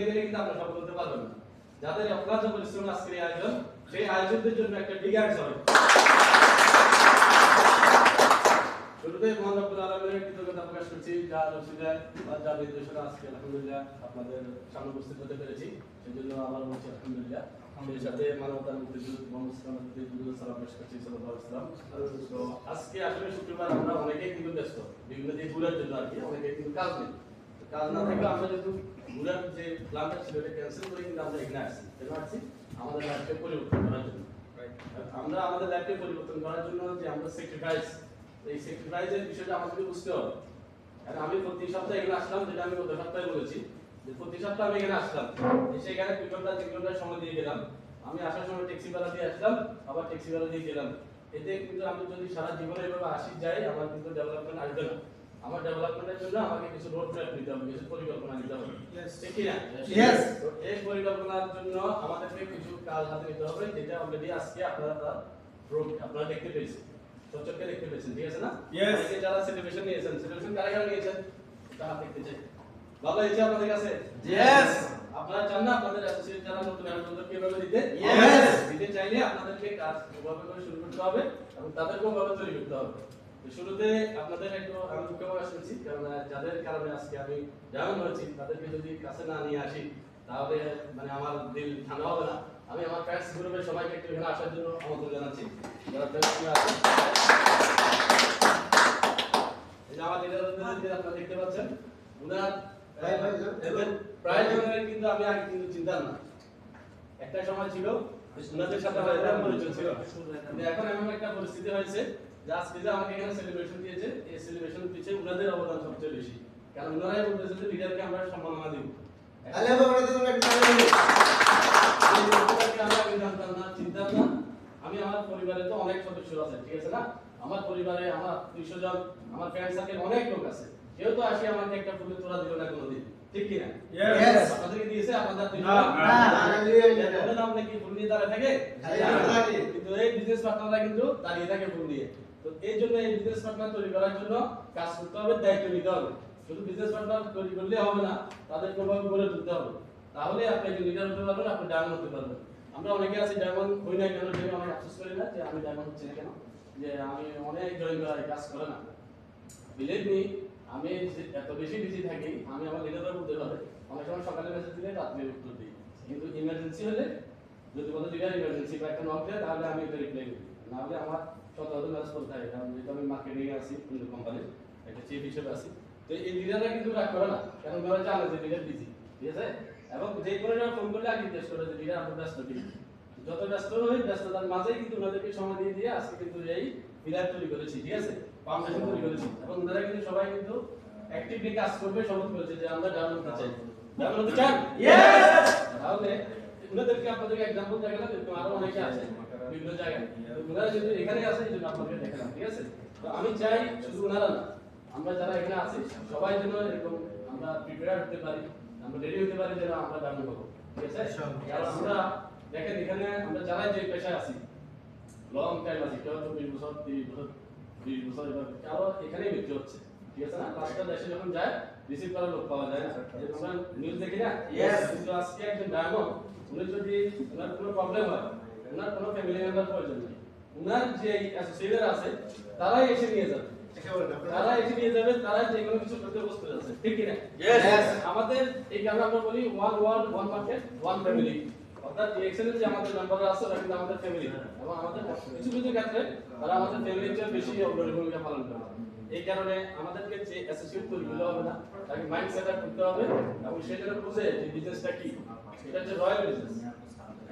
ভুলে গেলে কিন্তু আপনারা সফল হতে পারবেন না। যাদের অক্লান্ত পরিশ্রম আজকের আয়োজন, সেই আয়োজকদের জন্য একটা বিগ হবে শুরুতে মহান রব্বুল আলমের কৃতজ্ঞতা প্রকাশ করছি। যা রসিদা বা যা নির্দেশনা আজকে, আলহামদুলিল্লাহ, আপনাদের সামনে উপস্থিত হতে পেরেছি। সেই জন্য আমার বলছি আলহামদুলিল্লাহ আজকে আসলে শুক্রবার আমরা অনেকেই কিন্তু ব্যস্ত। বিভিন্ন ঘুরার জন্য আর কি, অনেকেই কিন্তু কাজ নেই। আমরা যেহেতু ঘুরার যে প্ল্যানটা ছিল, এটা ক্যান্সেল করে কিন্তু আমরা এখানে আসছি। কেন আসছি আমাদের লাইফকে পরিবর্তন করার জন্য আমরা আমাদের লাইফকে পরিবর্তন করার জন্য যে আমরা স্যাক্রিফাইস এই স্যাক্রিফাইসের বিষয়টা আমাদেরকে বুঝতে হবে। আর আমি প্রতি সপ্তাহে এখানে আসলাম, যেটা আমি গত সপ্তাহে বলেছি, যে প্রতি সপ্তাহে আমি এখানে আসলাম, এসে এখানে দুই ঘণ্টা তিন ঘণ্টা সময় দিয়ে গেলাম। আমি আসার সময় ট্যাক্সি ভাড়া দিয়ে আসলাম, আবার ট্যাক্সি ভাড়া দিয়ে গেলাম। এতে কিন্তু আমি যদি সারা জীবনে এভাবে আসি, যাই, আমার কিন্তু ডেভেলপমেন্ট আসবে না। আমার ডেভেলপমেন্টের জন্য আমাকে কিছু রোড ম্যাপ নিতে হবে কিছু পরিকল্পনা নিতে হবে। ঠিক কি না. তো এই পরিকল্পনার জন্য আমাদেরকে কিছু কাজ হাতে নিতে হবে যেটা অলরেডি আজকে আপনারা তার প্রো- আপনারা দেখতে পেয়েছেন। চকচকে দেখতে পেয়েছেন ঠিক আছে না? Yes. অনেকে যারা সেলিব্রেশন নিয়েছেন সেলিব্রেশন কারা কারা নিয়েছেন? তা হাত দেখতে চাই। ভালো হয়েছে আপনাদের কাছে? Yes. আপনারা চান না আপনাদের অ্যাসোসিয়েট যারা নতুন অ্যাডভান্সার কীভাবে দিতে? Yes. দিতে চাইলে আপনাদেরকে কাজ ওভাবে করে শুরু করতে হবে এবং তাদেরকেও ওভাবে তৈরি করতে হবে। শুরুতে আপনাদের একটু আমি দুঃখ প্রকাশ করছি কারণ যাদের কারণে আজকে আমি হয়েছি তাদেরকে যদি কাছে না নিয়ে আসি তাহলে মানে আমার দিল ঠান্ডা হবে না। আমি আমার গ্রুপের সবাইকে একটু এখানে আসার জন্য আমন্ত্রণ জানাচ্ছি। যারা আমার লিডারদের আপনারা দেখতে পাচ্ছেন প্রায় কিন্তু আমি আগে কিন্তু চিন্তাম না একটা সময় ছিল সাথে আমার ছিল এখন এমন একটা পরিস্থিতি হয়েছে যে আজকে যে আমাকে এখানে সেলিব্রেশন দিয়েছে এই সেলিব্রেশন পিছিয়ে উনাদের অবদান সবচেয়ে বেশি। কারণ উনারাই বলতেছে যে লিডারকে আমরা সম্মাননা দিব। আলে বাবা তুমি একটা তালি দিও। এই ব্যাপারটাকে আমি আমার পরিবারে তো অনেক সদস্য আছে ঠিক আছে না? আমার পরিবারে আমার দুইশো জন আমার ফ্রেন্ড সার্কেল অনেক লোক আছে। কেউ তো আসি আমাকে একটা ফুলের তোলা দিল না কোনোদিন। ঠিক কি না Yes. আপনাদেরকে দিয়েছে আপনাদের না, না, না, না। ওদের নাম নাকি ফুল নিয়ে দাঁড়িয়ে থাকে খালি হাতে দাঁড়িয়ে। কিন্তু এই বিজনেস পার্টনাররা কিন্তু দাঁড়িয়ে থাকে ফুল নিয়ে তো এই জন্য এই বিজনেস পার্টনার তৈরি করার জন্য কাজ করতে হবে দায়িত্ব নিতে হবে শুধু বিজনেস পার্টনার তৈরি করলে হবে না তাদের কোনোভাবে গড়ে তুলতে হবে তাহলে আপনি একজন লিডার হতে পারবেন আপনি ডায়মন্ড হতে পারবেন আমরা অনেকে আছি ডায়মন্ড হই না কেন যে অনেক আফসোস করি না যে আমি ডায়মন্ড হচ্ছি না কেন যে আমি অনেক জয়েন করা কাজ করে না বিলিভ মি আমি এত বেশি বিজি থাকি, আমি আমার লিডারের বলতে পারে, অনেক সময় সকালে মেসেজ দিলে রাত্রে উত্তর দিই। কিন্তু ইমার্জেন্সি হলে যদি কোনো জায়গায় ইমার্জেন্সি বা একটা নক দেয়, তাহলে আমি এটা রিপ্লাই করি। না হলে আমার শত শত ম্যাচ করতে হয়। কারণ যেহেতু আমি মার্কেটিং এ আছি বিভিন্ন কোম্পানির একটা চিফ হিসেবে আছি। তো এই লিডাররা কিন্তু রাগ করে না। কারণ ওরা জানে যে লিডার বিজি ঠিক আছে? এবং যে কোনো সময় ফোন করলে আগে জিজ্ঞেস করে যে লিডার আপনার ব্যস্ত কি? যত ব্যস্ত হই ব্যস্ততার মাঝেই কিন্তু ওনাদেরকে সময় দিয়ে দিয়ে আজকে কিন্তু এই পিলার তৈরি করেছি, ঠিক আছে? ফাউন্ডেশন তৈরি করেছি এবং ওনারা কিন্তু সবাই কিন্তু অ্যাক্টিভলি কাজ করবে শপথ করেছে যে আমরা ডাউন হতে চাই। ডাউন হতে চান? Yes! তাহলে ওনাদেরকে আপনাদেরকে এক্সাম্পল দেখালাম এরকম আরও অনেকে আছে বিভিন্ন জায়গায়। ওনারা যদি এখানে আছে এই জন্য আপনাদের দেখালাম ঠিক আছে? তো আমি চাই শুধু ওনারা না আমরা যারা এখানে আছি সবাই যেন এরকম আমরা প্রিপেয়ার হতে পারি আমরা রেডি হতে পারি যেন আমরা ডাউন হব ঠিক আছে? কারণ আমরা দেখেন এখানে আমরা যারা যে পেশায় আছি লং টাইম আছে কেউ চব্বিশ বছর তিরিশ বছর বিশ বছর এবার এখানেই মৃত্যু হচ্ছে। ঠিক আছে না? পাঁচটা দেশে যখন যায় রিসিভ করার লোক পাওয়া যায়। না নিউজ দেখি না? কিন্তু আজকে একজন ডায়মন্ড উনি যদি ওনার কোনো প্রবলেম হয় ওনার কোনো ফ্যামিলি মেম্বার প্রয়োজন নেই ওনার যে অ্যাসোসিয়েটর আছে তারাই এসে নিয়ে যাবে। তারা এসে নিয়ে যাবে তারা যে কোনো কিছু করতে প্রস্তুত আছে। ঠিক কি না আমাদের এই কারণে আমরা বলি one world one market one family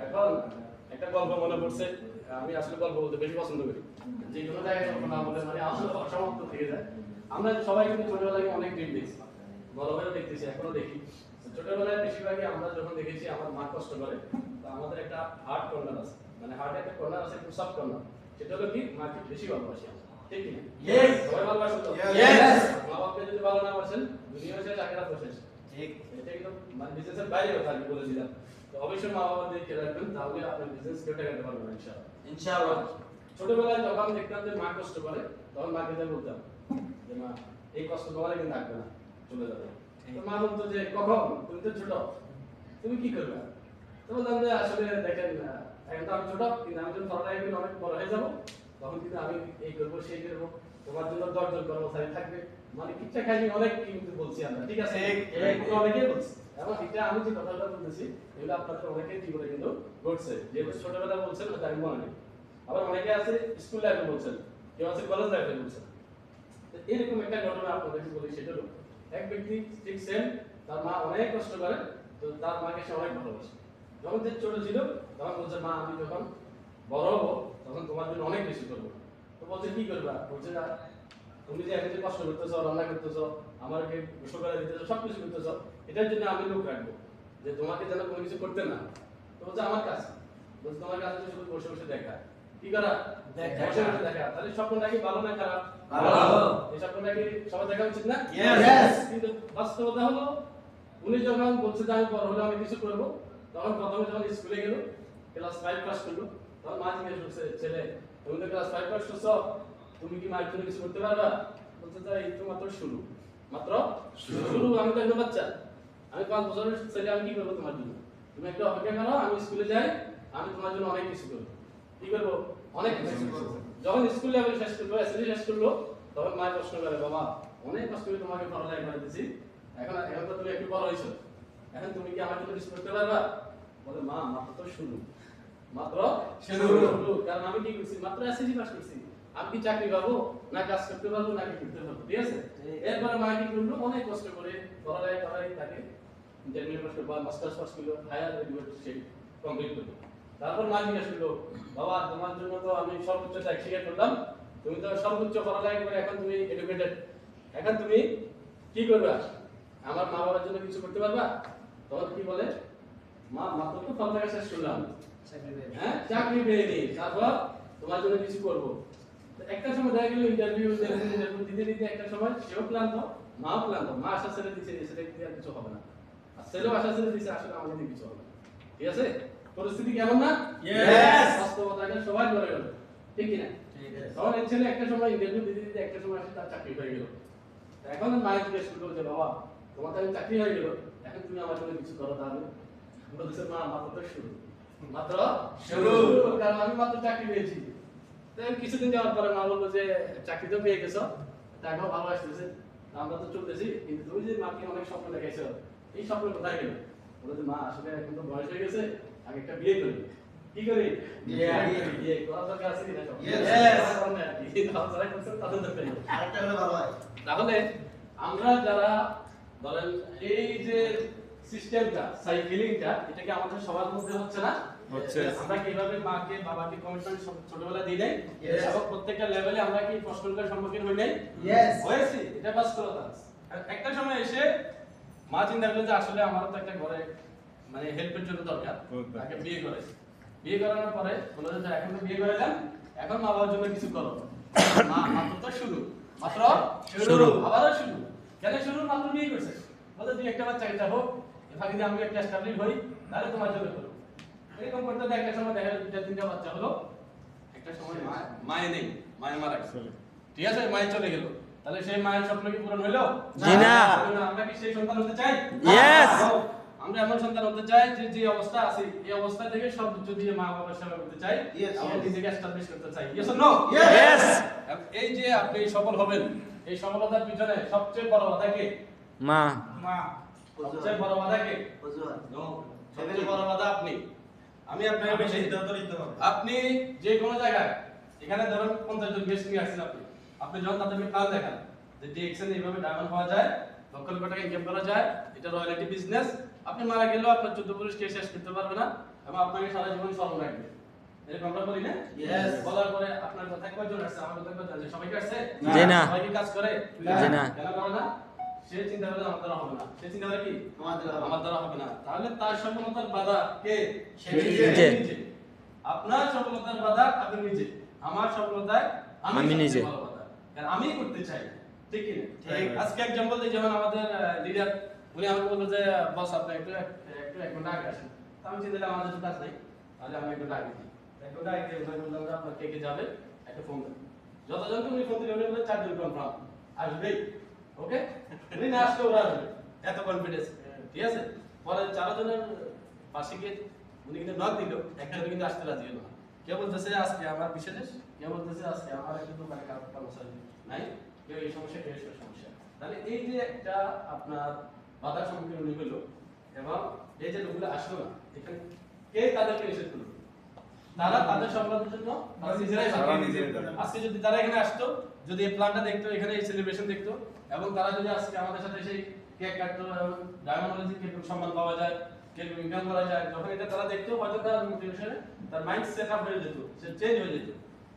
এখন একটা গল্প মনে আমি আসলে গল্প বলতে বেশি পছন্দ করি। যে কোনো জায়গায় মানে আমরা সবাই কিন্তু ছোটবেলায় অনেক ড্রিম দেখছি। বড় হয়েও দেখতেছি, এখনও দেখি। ছোটবেলায় বেশিরভাগই আমরা যখন দেখেছি আমার মা কষ্ট করে। তো আমাদের একটা হার্ট কর্নার আছে। মানে হার্টে একটা কর্নার আছে একটু সফট কর্নার সেটা হলো কি? মাকে বেশি ভালোবাসি আমরা। ঠিক কি না? সবাই ভালোবাসো তো? Yes. মা বাপকে যদি ভালো না বাসেন দুনিয়া শেষ আখেরাত শেষ। ঠিক। এটা কিন্তু মানে বিজনেসের বাইরে কথা আমি বলে দিলাম তো অবশ্যই মা বাবাদের খেয়াল রাখবেন তাহলে আপনার বিজনেস কেটে গেতে পারবেন ইনশাআল্লাহ। ইনশাআল্লাহ। ছোটবেলায় যখন দেখতাম যে মা কষ্ট করে তখন মাকে যা বলতাম যে মা এই কষ্ট তোমার কিন্তু না চলে যাবে। মা বলতো যে কখন? তুমি তো ছোট। তুমি কি করবে? তো বললাম যে আসলে দেখেন এখন তো আমি ছোট কিন্তু আমি যখন করে অনেক বড় হয়ে যাব। তখন কিন্তু আমি এই করব সেই করব। তোমার জন্য দশজন কর্মচারী থাকবে। মানে অনেক কিন্তু বলছি আমরা ঠিক আছে? অনেকেই বলছি। এবং এটা আমি যে কথাটা বলতেছি এগুলো আপনাদের অনেকে জীবনে কিন্তু ঘটছে। যেহেতু ছোটবেলা বলছেন ওটা আমি মনে নেই আবার অনেকে আছে স্কুল লাইফে বলছেন কেউ আছে কলেজ লাইফে বলছেন। এরকম একটা ঘটনা আপনাদেরকে বলি সেটা হলো এক ব্যক্তি ঠিক সেম তার মা অনেক কষ্ট করে, তো তার মাকে সে অনেক ভালোবাসে। যখন সে ছোট ছিল, তখন বলছে, মা, আমি যখন বড় হব, তখন তোমার জন্য অনেক বেশি করব। তো বলছে, কি করবা? বলছে, না, তুমি যে এখন যে কষ্ট করতেছো, রান্না করতেছো, আমাকে গোসল করে দিতেছো সব কিছু করতেছো, এটার জন্য আমি লোক রাখব, যে তোমাকে যেন কোনো কিছু করতে না। তো বলছে, আমার কাজ বলছে, তোমার কাছে শুধু বসে বসে দেখা। কি করা? দেখা। দেখা তাহলে ভালো না খারাপ? ভালো। এই স্বপ্নটা কি সবাই দেখা উচিত না? Yes. কিন্তু বাস্তবতা হলো উনি যখন বলছে যে আমি বড় হলে আমি কিছু করব তখন প্রথমে যখন স্কুলে গেল ক্লাস পাস করল তখন মা জিজ্ঞেস করছে ছেলে তুমি তো ক্লাস পাস করছ তুমি কি মায়ের জন্য কিছু করতে পারবা? বলছে যে এই তো মাত্র শুরু। মাত্র শুরু। শুরু আমি তো একজন বাচ্চা। আমি পাঁচ বছরের ছেলে আমি কি করব তোমার জন্য? তুমি একটু অপেক্ষা করো আমি স্কুলে যাই আমি তোমার জন্য অনেক কিছু করব। কি করব অনেক যখন স্কুল লেভেল শেষ করল এসএসসি শেষ করল তখন মায়ের প্রশ্ন করে বাবা অনেক কষ্ট করে তোমাকে পড়ালেখা করে দিছি। এখন এখন তো তুমি একটু বড় হয়েছো এখন তুমি কি আমার জন্য কিছু করতে পারবা? বলে মা মাত্র তো শুরু মাত্র শুরু। কারণ আমি কি করছি? মাত্র এসএসসি পাস করছি। আমি কি চাকরি পাবো? না কাজ করতে পারব না কি করতে পারব। ঠিক আছে? এরপরে মা কি করল? অনেক কষ্ট করে পড়ালেখা করাই তাকে ইন্টারমিডিয়েট পাস করল মাস্টার্স পাস করল হায়ার এডুকেশন কমপ্লিট করল। তারপর মা জিজ্ঞেস করল বাবা তোমার জন্য তো আমি সর্বোচ্চ স্বীকার করলাম। তুমি তো সর্বোচ্চ পড়ালেখা করে এখন তুমি এডুকেটেড এখন তুমি কি করবা? আমার মা বাবার জন্য কিছু করতে পারবা? তখন কি বলে মা মাত্র তো পড়ালেখা শেষ করলাম। হ্যাঁ চাকরি পেয়ে নি। তারপর তোমার জন্য কিছু করব। একটা সময় দেখা গেল ইন্টারভিউ ইন্টারভিউ দিতে দিতে একটা সময় সেও ক্লান্ত মাও ক্লান্ত। মা আশা ছেড়ে দিচ্ছে সেটা কিছু হবে না। আর ছেলেও আশা ছেড়ে দিচ্ছে আসলে আমাদের কিছু হবে না। ঠিক আছে? পরিস্থিতি কেমন না? Yes! বাস্তবতাকে সবাই ধরে গেল ঠিক কি না ঠিক আছে। তখন এই ছেলে একটা সময় ইন্টারভিউ দিতে দিতে একটা সময় আসে তার চাকরি হয়ে গেল। এখন মায়ের জিজ্ঞেস করল যে বাবা তোমার তাহলে চাকরি হয়ে গেল। এখন তুমি আমার জন্য কিছু করো তাহলে। বলতেছে মা মাত্র তো শুরু। মাত্র শুরু। কারণ আমি মাত্র চাকরি পেয়েছি। তো কিছুদিন যাওয়ার পরে মা বলল যে চাকরি তো পেয়ে গেছো টাকাও ভালো আসতেছে। আমরা তো চলতেছি কিন্তু তুমি যে মাকে অনেক স্বপ্ন দেখাইছো এই স্বপ্ন কোথায় গেল? বলে যে মা আসলে এখন তো বয়স হয়ে গেছে আগে একটা বিয়ে করি। কি করি? বিয়ে। বিয়ে নেই। আরেকটা হলে ভালো হয়। তাহলে আমরা যারা ধরেন এই যে সিস্টেমটা সাইকেলিংটা এটা কি আমাদের সবার মধ্যে হচ্ছে না? হচ্ছে। আমরা কীভাবে মাকে বাবাকে কমিটমেন্ট ছোটবেলা দিয়ে Yes. এবং প্রত্যেকটা লেভেলে আমরা কি প্রশ্নগুলোর সম্মুখীন হই নাই. হয়েছি এটা বাস্তবতা আর একটা সময় এসে মা চিন্তা করল যে আসলে আমার তো একটা ঘরে মানে হেল্পের জন্য দরকার। তাকে বিয়ে করে বিয়ে করানোর পরে বলে যে এখন তো বিয়ে করে দেন এখন মা বাবার জন্য কিছু করো। মা মাত্র তো শুরু। মাত্র শুরু। আবারও শুরু। কেন শুরু? মাত্র বিয়ে করছে। বলে তুই একটা বাচ্চা এটা হোক। এভাবে যদি আমি একটা স্টাবলিশ হই তাহলে তোমার জন্য করো। এরকম করতে একটা সময় দেখা গেল দুটা তিনটা বাচ্চা হলো। একটা সময় মা মায়ে নেই। মায়ে মারা গেছে। ঠিক আছে মায়ের চলে গেল। তাহলে সেই মায়ের স্বপ্ন কি পূরণ হইল জি না। আমরা কি সেই সন্তান হতে চাই? Yes! আমরা এমন সন্তান হতে চাই যে যে অবস্থা আছে এই অবস্থা থেকে সর্বোচ্চ দিয়ে মা বাবার সেবা করতে চাই আমরা নিজেকে এস্টাবলিশ করতে চাই। Yes no Yes! এই যে আপনি সফল হবেন এই সফলতার পিছনে সবচেয়ে বড় বাধা কে? মা। মা। সবচেয়ে বড় বাধা কে? সবচেয়ে বড় বাধা আপনি। আমি আপনাকে বেশি সিদ্ধান্ত নিতে হবে। আপনি যে কোনো জায়গায় এখানে ধরুন পঞ্চাশ জন গেস্ট নিয়ে আসছেন আপনি। আপনি যখন তাদেরকে প্ল্যান দেখান যে ডিএক্সএন এইভাবে ডায়মন্ড হওয়া যায় লক্ষ টাকা ইনকাম করা যায় এটা রয়্যালিটি বিজনেস আপনি মারা গেলেও আপনার চোদ্দ কেস শেষ করতে পারবে না এবং আপনাকে সারা জীবন স্মরণ রাখবে। এরকম আমরা বলি না? বলার পরে আপনার কথা কয়জন আসছে আমার কথা কয়জন আসছে। সবাই কি না। সবাই কি কাজ করে? জি না। কেন করে না? সে চিন্তা করে আমার দ্বারা হবে না। সে চিন্তা করে কি? আমার দ্বারা হবে না। তাহলে তার সফলতার বাধা কে? সে নিজে। নিজে। আপনার সফলতার বাধা আপনি নিজে। আমার সফলতায় আমি নিজে। আমি করতে চাই। ঠিক ঠিক। আজকে এক্সাম্পল দিই যেমন আমাদের লিডার উনি আমাকে বলল যে বস আপনি একটু একটু এক ঘণ্টা আগে আসেন আমি চিন্তা করলাম আমাদের তো কাজ নেই তাহলে আমি এক ঘণ্টা আগে দিই এক ঘণ্টা আগে উনি বললাম যে আপনার কে কে যাবে একটা ফোন দেন। যতজনকে উনি ফোন দিলেন উনি বললেন চারজন কনফার্ম আসবেই ওকে? উনি না আসলে ওরা আসবে এত কনফিডেন্স ঠিক আছে? পরে চারজনের পাশে গিয়ে উনি কিন্তু নক দিল একজন কিন্তু আসতে রাজি হলো না। কেউ বলতেছে আজকে আমার বিশেষ? কেউ বলতেছে আজকে আমার একটু দোকানে কাজ কর্মচারী নাই। এই সমস্যা সমস্যা। তাহলে এই যে একটা আপনার বাধার সম্মুখীন উনি হলো এবং এই যে লোকগুলো আসলো না এখানে কে তাদেরকে নিষেধ করল? তারা তাদের জন্য। আজকে যদি তারা এখানে আসতো যদি এই প্ল্যানটা দেখতো এখানে এই সেলিব্রেশন দেখতো এবং তারা যদি আজকে আমাদের সাথে সেই কেক কাটতো এবং ডায়মন্ড হলে কীরকম সম্মান পাওয়া যায় কীরকম ইনকাম করা যায় যখন এটা তারা দেখতো হয়তো তার মোটিভেশনে তার মাইন্ড সেট আপ হয়ে যেত সে চেঞ্জ হয়ে যেত।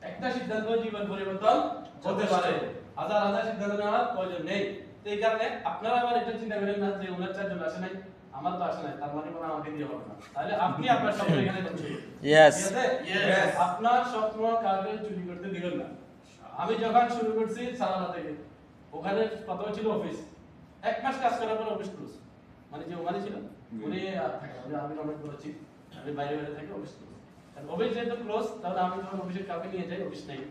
একটা সিদ্ধান্ত জীবন পরিবর্তন হতে পারে। হাজার হাজার সিদ্ধান্ত নেওয়ার প্রয়োজন নেই। তো এই কারণে আপনারা আবার এটা চিন্তা করেন না যে ওনার চারজন আসে নাই আমার তো আসে নাই তার মানে কোনো আমাকে দিয়ে হবে না। তাহলে আপনি আপনার স্বপ্ন এখানে আছে? আপনার স্বপ্ন কাউকে চুরি করতে দিবেন না। আমি যখন শুরু করছি সালানা থেকে ওখানে প্রথমে ছিল অফিস। এক মাস কাজ করার পর অফিস ক্লোজ মানে যে ওখানে ছিল উনি আর থাকে আমি কমেন্ট করেছি আমি বাইরে বাইরে থাকি অফিস ক্লোজ অফিস যেহেতু ক্লোজ তাহলে আমি যখন অফিসের কাউকে নিয়ে যাই অফিস নেই।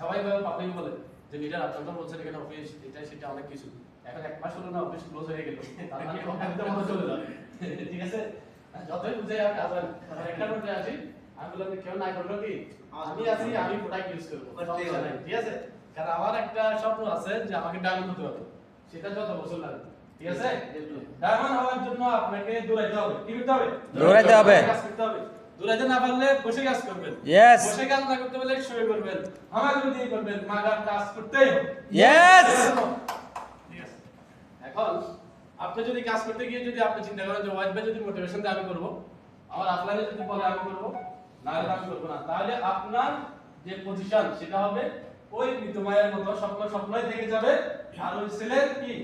সবাই ভাবে পাবলিক বলে। যে লিডার আপনার তো বলছেন এখানে অফিস এটা সেটা অনেক কিছু। এখন এক মাস হলো না অফিস ক্লোজ হয়ে গেল। তার মানে একদম মতো চলে যাবে। ঠিক আছে? যতই বুঝে আর কাজ হয় একটা করতে আসি। আমি বললাম যে কেউ না করল কি? আমি আছি আমি প্রোডাক্ট ইউজ করব। ঠিক আছে। কারণ আমার একটা স্বপ্ন আছে যে আমাকে ডায়মন্ড হতে হবে। সেটা যত বছর লাগবে ঠিক আছে? ডায়মন্ড হওয়ার জন্য আপনাকে দৌড়াইতে হবে। কি করতে হবে? দৌড়াইতে হবে। কাজ করতে হবে। দৌড়াইতে না পারলে বসে কাজ করবেন। Yes. বসে কাজ না করতে পারলে শুয়ে করবেন হামাগুড়ি দিয়ে করবেন মাগার কাজ করতেই হবে. এখন আপনি যদি কাজ করতে গিয়ে যদি আপনি চিন্তা করেন যে ওয়াইফ যদি মোটিভেশন দিয়ে আমি করব আমার আপনারে যদি বলে আমি করব না হলে আমি করব না। তাহলে আপনার যে পজিশন সেটা হবে ওই মৃতমায়ের মতো স্বপ্ন স্বপ্নই থেকে যাবে। আর ওই ছেলের কি?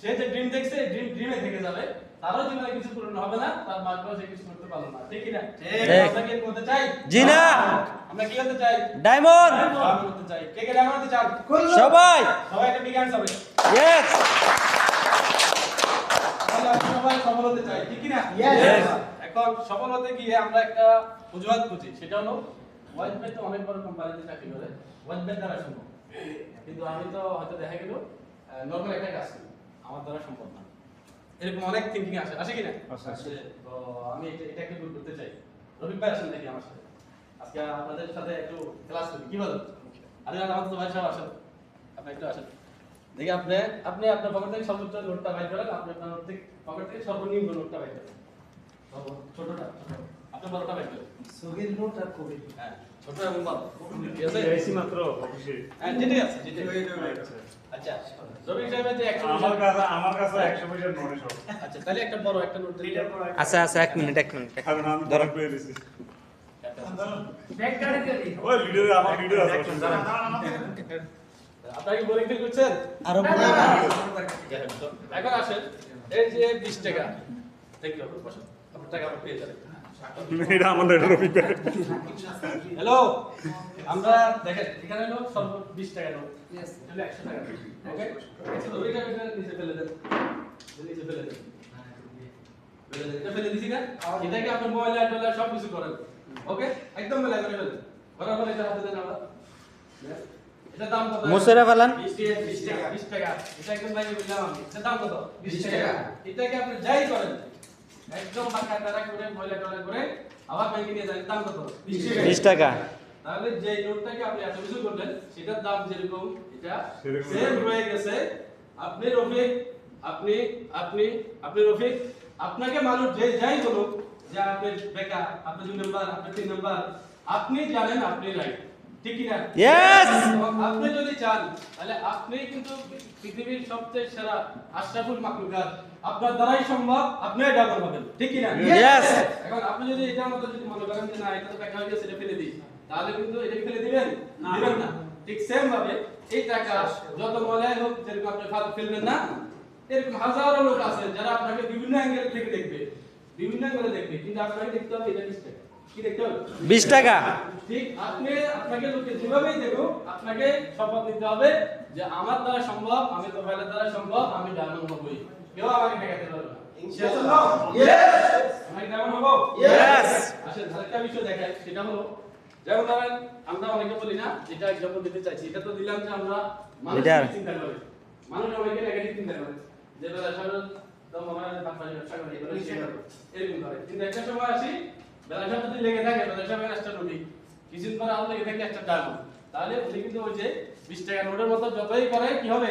সে যে ড্রিম দেখছে ড্রিম ড্রিমে থেকে যাবে। তারও জীবনে কিছু পূরণ হবে না তার মাকেও সে কিছু করতে পারল না। ঠিক কি না ঠিক। আমরা কি করতে চাই? জি না। আমরা কি করতে চাই? ডায়মন্ড। ডায়মন্ড হতে চাই? কে কে ডায়মন্ড হতে চান? সবাই। সবাই একটা বিজ্ঞান হবে ইয়েস সবাই সফল হতে চাই ঠিক না. এখন সফল হতে গিয়ে আমরা একটা অজুহাত খুঁজি। সেটা হলো ওয়াইজ ভাই তো অনেক বড় কোম্পানিতে চাকরি করে। ওয়াইজ ভাই দ্বারা সম্ভব। কিন্তু আমি তো হয়তো দেখা গেল নর্মাল একটা কাজ করি। আমার দ্বারা সম্ভব না। এরকম অনেক থিঙ্কিং আসে। আসে কি না? আসে, আসে। তো আমি এটা এটাকে দূর করতে চাই। রবি ভাই আসেন দেখি আমার সাথে। আজকে আপনাদের সাথে একটু ক্লাস করি। কি বলেন? আরে আমাদের তো ভাই সব আসেন। আপনি একটু আসেন। দেখি আপনি আপনি আপনার পকেট থেকে সর্বোচ্চ নোটটা বাইর করেন আপনি আপনার নোট থেকে পকেট থেকে সর্বনিম্ন নোটটা বাইর করেন। ছোটটা আপনি বড়টা বাইর করেন। সগির নোট আর কবির হ্যাঁ ছোট এবং বড়। ঠিক আছে এসি মাত্র অফিসে। হ্যাঁ যেটাই আছে যেটাই। আচ্ছা সাহেবের যে একশো আমার কাছে আমার কাছে একশো পয়সার নোটে সব আচ্ছা তাহলে একটা বড় একটা নোট দিন আচ্ছা আচ্ছা এক মিনিট এক মিনিট কারণ পেয়ে দিছি একটা ব্যাগ কার্ডে ওই ভিডিও আমার ভিডিও আছে। আপনারা কি করছেন? আরও এখন আসেন। এই যে বিশ টাকা। বসেন আপনার টাকা আপনি পেয়ে যাবেন এটা আমাদের হ্যালো আমরা দেখেন এখানে হলো সর্ব টাকা নোট তাহলে একশো টাকা ওকে একশো রবি টাকা নিচে ফেলে দেন। নিচে ফেলে দেন। ফেলে দেন। এটা ফেলে দিছি না? এটাকে আপনার মোবাইলে টোলে সব কিছু করেন। ওকে একদম মেলা করে ফেলেন। পরে এটা হাতে দেন আবার। এটা দাম কত? ফেলেন। 20 টাকা 20 টাকা এটা একদম বাইরে বললাম। আমি এটা দাম কত? 20 টাকা। এটাকে আপনি যাই করেন। একদম বাঁকা টাকা করে ময়লা টয়লা করে আবার ব্যাংকে নিয়ে যান। দাম কত? 20 টাকা বিশ টাকা। তাহলে যে নোটটাকে আপনি এত কিছু করলেন সেটার দাম যেরকম এটা সেম রয়ে গেছে। আপনি রফিক আপনি আপনি আপনি রফিক আপনাকে মানুষ যে যাই বলুক যে আপনি বেকার আপনি দুই নাম্বার আপনি তিন নাম্বার আপনি জানেন আপনি রাইট ঠিক না! এবং আপনি যদি চান তাহলে আপনি কিন্তু পৃথিবীর সবচেয়ে সেরা আশরাফুল মাকলুকাত। আপনার দ্বারাই সম্ভব আপনিই ডাবল হবেন ঠিক না Yes! এখন আপনি যদি এটার মতো যদি মনে করেন যে না এটা তো টাকা হয়ে গেছে এটা ফেলে দিই। তাহলে কিন্তু এটা ফেলে দিবেন? না। দিবেন না। ঠিক সেম ভাবে এই টাকা যত মলাই হোক যেরকম আপনি ফাল ফেলবেন না এরকম হাজারো লোক আছে যারা আপনাকে বিভিন্ন অ্যাঙ্গেল থেকে দেখবে। বিভিন্ন অ্যাঙ্গেলে দেখবে কিন্তু আপনাকে দেখতে হবে এটা বিশ টাকা। কি দেখতে হবে? বিশ টাকা? ঠিক আপনি আপনাকে লোকে যেভাবেই দেখুক আপনাকে শপথ নিতে হবে যে আমার দ্বারা সম্ভব আমি দ্বারা সম্ভব আমি ডায়মন্ড হবই কেউ আমাকে ঠেকাতে পারবে না। ইনশাআল্লাহ। আমি ডায়মন্ড হব? Yes! আসলে আরেকটা বিষয় দেখাই সেটা হলো যেমন ধরেন আমরা অনেকে বলি না যেটা এক্সাম্পল দিতে চাইছি এটা তো দিলাম যে আমরা মানুষ চিন্তা করে। মানুষ অনেকে নেগেটিভ চিন্তা করে। যে বেলা তো ব্যবসা করে এগুলো এরকম করে। কিন্তু একটা সময় আসি ব্যবসা যদি লেগে থাকে ব্যবসা একটা রুটি কিছুদিন পরে আরও লেগে থাকে একটা ডাল তাহলে উনি কিন্তু ওই যে বিশ টাকা নোটের মতো যতই করে কি হবে?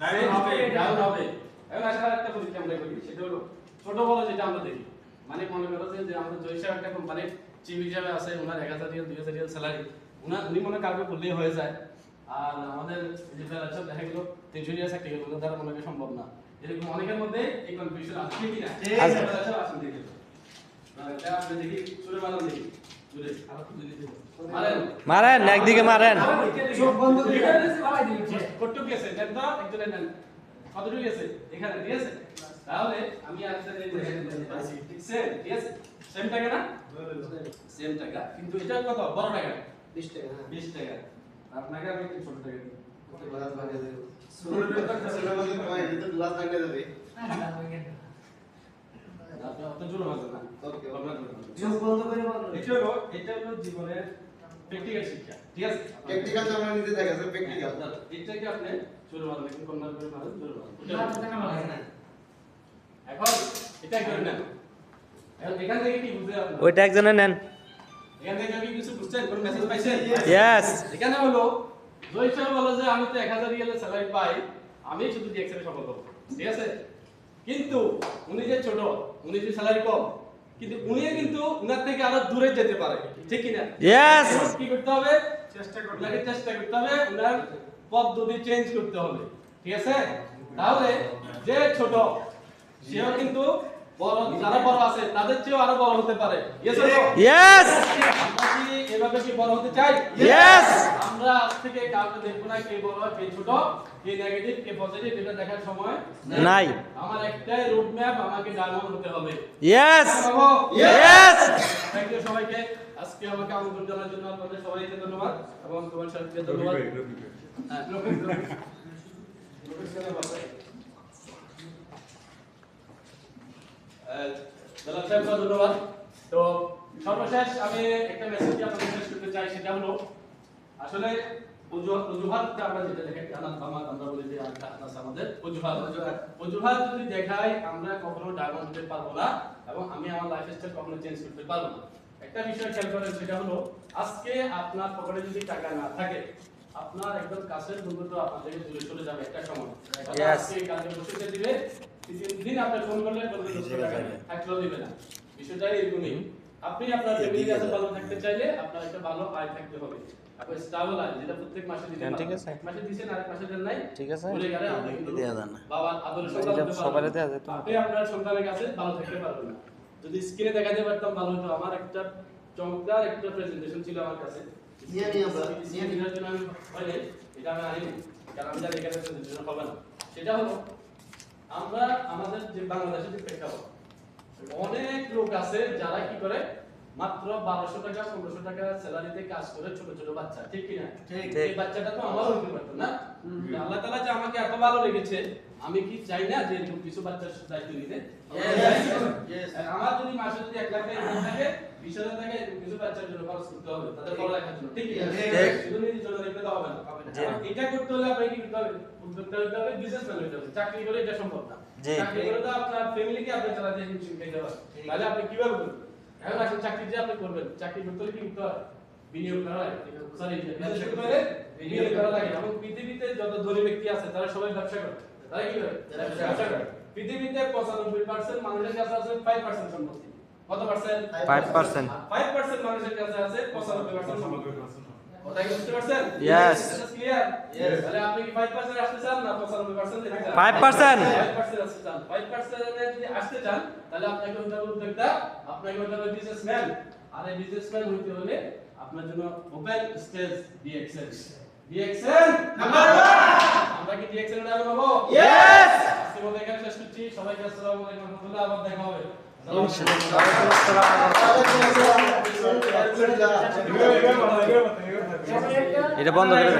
Down হবে। ডাউন হবে। এখন আসলে একটা পরীক্ষা আমরা করি সেটা হলো ছোট বড় যেটা আমরা দেখি। মানে মনে করো যে আমাদের জয় সাহেব একটা কোম্পানির চিফ হিসাবে আছে ওনার এক হাজার রিয়াল দুই হাজার রিয়াল স্যালারি উনার উনি মনে কাউকে বললেই হয়ে যায়। আর আমাদের যে সব দেখা গেলো তিনশো রিয়াল চাকরি গেলো ওদের দ্বারা মনে সম্ভব না। এরকম অনেকের মধ্যে এই কনফিউশন আছে কি না? আছে। আসুন দেখে। আপনি দেখি সুরে দেখি। মারেন। মারেন একদিকে মারেন। কতটুকু একজনের নেন কতটুকু এখানে ঠিক আছে? তাহলে আমি ঠিক আছে? সেম টাকা না? সেম টাকা। কিন্তু এটা কত? বড় টাকা। 20 টাকা হ্যাঁ। 20 টাকা। আপনাকে আমি একটু ছোট টাকা? দিই গ্লাস ভাঙে দেবে ছোট ভাঙে তোমায় ভিতর গ্লাস ভাঙে দেবে আপনি অত জোর মারবেন না। Okay. ভাবনা করবেন না। চোখ বন্ধ করে বলো। এটা হলো এটা হলো জীবনের প্র্যাকটিক্যাল শিক্ষা ঠিক আছে? প্র্যাকটিক্যাল আমরা নিজে দেখাছে প্র্যাকটিক্যাল এটাকে আপনি কনভার্ট করে না তো টাকা লাগে না। এখন এটা করে নেন ওইটা একজনে নেন। এখান থেকে কি কিছু বুঝছেন কোন মেসেজ পাইছেন ইয়েস এখানে হলো জয় সাহেব বলে যে আমি তো এক হাজার রিয়ালের স্যালারি পাই আমি শুধু ডিএক্সেল সফল করব। ঠিক আছে? কিন্তু উনি যে ছোট উনি যে স্যালারি কম কিন্তু উনি কিন্তু উনার থেকে আরও দূরে যেতে পারে ঠিক কি না Yes! কি করতে হবে? চেষ্টা করতে হবে। চেষ্টা করতে হবে উনার পদ্ধতি চেঞ্জ করতে হবে ঠিক আছে? তাহলে যে ছোট সেও কিন্তু বড় যারা বড় আছে তাদের চেয়েও আরও বড় হতে পারে। Yes or no? ইয়েস আমরা কি এভাবে কি বড় হতে চাই? Yes! আমরা আজ থেকে কাউকে দেখব না কে বড় কে ছোট কে নেগেটিভ কে পজিটিভ এটা দেখার সময় নাই। আমার একটাই রুট ম্যাপ আমাকে ডায়মন্ড হতে হবে। ইয়েস ইয়েস থ্যাংক ইউ সবাইকে। আজকে আমাকে আমন্ত্রণ জানার জন্য আপনাদের সবাইকে ধন্যবাদ এবং তোমার সাথে ধন্যবাদ। হ্যাঁ, রফিক, রফিক। রফিক স্যারের বাসায়। আহ, দাদা সাহেবকে ধন্যবাদ তো সর্বশেষ আমি একটা মেসেজ দিয়ে আপনাদের শেষ করতে চাই সেটা হলো আসলে অজুহাতটা আমরা যেটা দেখাই আনাত আমার আমরা বলি যে একটা আমাদের অজুহাত অজুহাত অজুহাত যদি দেখাই আমরা কখনো ডায়মন্ড হতে পারব না এবং আমি আমার লাইফস্টাইল কখনো চেঞ্জ করতে পারব না একটা বিষয় খেয়াল করেন সেটা হলো আজকে আপনার পকেটে যদি টাকা না থাকে আপনার একদম কাছের বন্ধু তো আপনার থেকে দূরে চলে যাবে একটা সময়. আজকে কাজে বসে দিবে দিন আপনি ফোন করলে বলবে দুশো টাকা নেই, থাকলেও দিবে না। বিষয়টা এরকমই। আপনি আপনার ফ্যামিলির কাছে ভালো থাকতে চাইলে আপনার একটা ভালো আয় থাকতে হবে। আপনার স্টাবল আয় যেটা প্রত্যেক মাসে দিতে হ্যাঁ, ঠিক আছে। মাসে দিছেন আরেক মাসে দেন নাই। ঠিক আছে। ভুলে গেলে আপনি কিন্তু দেয়া যায় না। বাবার আদরের সন্তান এটা হতে পারবেন সবারই না। দেয়া যায় আপনি আপনার সন্তানের কাছে ভালো থাকতে পারবেন না। যদি স্ক্রিনে দেখাতে পারতাম ভালো হতো। আমার একটা চমৎকার একটা প্রেজেন্টেশন ছিল আমার কাছে। নিয়ে নিয়ে আমরা, নিয়ে নিয়ে। জন্য আমি এটা আমি আনিনি। কারণ আমি জানি এখানে হবে না। সেটা হলো আমরা আমাদের যে বাংলাদেশের যে প্রেক্ষাপট অনেক লোক আছে যারা কি করে মাত্র বারোশো টাকা পনেরোশো টাকা স্যালারিতে কাজ করে ছোট ছোট বাচ্চা ঠিক কিনা? এই বাচ্চাটা তো আমারও হতে পারতো না। আল্লাহ তাআলা যে আমাকে এত ভালো লেগেছে আমি কি চাই না যে এরকম কিছু বাচ্চার দায়িত্ব নিতে? আমার যদি মাসে যদি এক লাখ টাকা থাকে বিশ হাজার টাকা এরকম কিছু বাচ্চার জন্য খরচ করতে হবে তাদের পড়ালেখার জন্য ঠিক কিনা? শুধু নিজের জন্য দেখলে তো হবে না। এটা করতে হলে আপনাকে কি করতে হবে? উদ্যোক্তা হতে হবে বিজনেসম্যান হতে হবে চাকরি করে এটা সম্ভব না। চাকরি করে তো আপনার ফ্যামিলিকে আপনি চালাতে খেতে হবে তাহলে আপনি কীভাবে করবেন? এখন আসলে চাকরি যে আপনি করবেন চাকরি করতে হলে কি করতে হয়? বিনিয়োগ করা লাগে সরি বিজনেস করতে বিনিয়োগ করা লাগে। এবং পৃথিবীতে যত ধনী ব্যক্তি আছে তারা সবাই ব্যবসা করে। তারা কি করে? ব্যবসা করে। পৃথিবীতে পঁচানব্বই পার্সেন্ট মানুষের কাছে আছে ফাইভ পার্সেন্ট সম্পত্তি। কত পার্সেন্ট 5% ফাইভ পার্সেন্ট মানুষের কাছে আছে পঁচানব্বই পার্সেন্ট সম্পত্তি। কথা কি বুঝতে পারছেন? Yes. Clear Yes. তাহলে আপনি কি 5% আসতে চান না 95% যেতে চান 5% 5% আসতে চান। 5% এ যদি আসতে চান তাহলে আপনাকে হতে হবে উদ্যোক্তা আপনাকে হতে হবে বিজনেসম্যান আর এই বিজনেসম্যান হইতে হলে আপনার জন্য open stage DXL DXL number 1 আমরা কি ডিএক্সএল এর নাম হব? ইয়েস আজকে মধ্যে এখানে শেষ করছি। সবাইকে আসসালামু আলাইকুম। ওয়া রাহমাতুল্লাহ আবার দেখা হবে। এটা বন্ধ করে